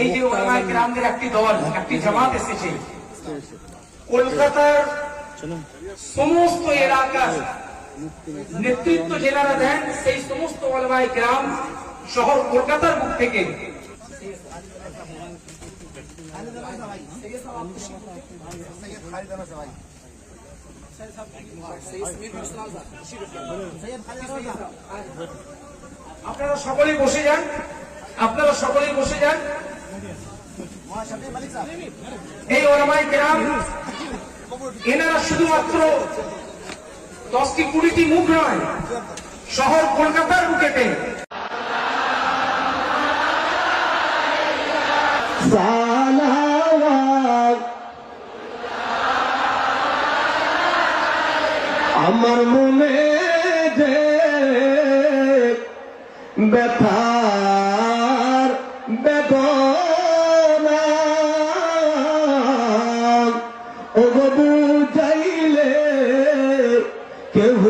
এই যে ওলামায়ে কেরামদের একটি দল, একটি জামাত এসেছে। কলকাতার সমস্ত এলাকার নেতৃত্ব জেনারা দেন, সেই সমস্ত ওলামায়ে কেরাম শহর কলকাতার থেকে। আপনারা সকলেই বসে যান। আপনারা সকলেই বসে যান। এই ওলামায়ে কেরাম, এনারা শুধুমাত্র দশটি কুড়িটি মুখ নয়, শহর কলকাতার বুকেতে আমার মনে যে ব্যথার বেদনা ও বুঝাইলে কেহ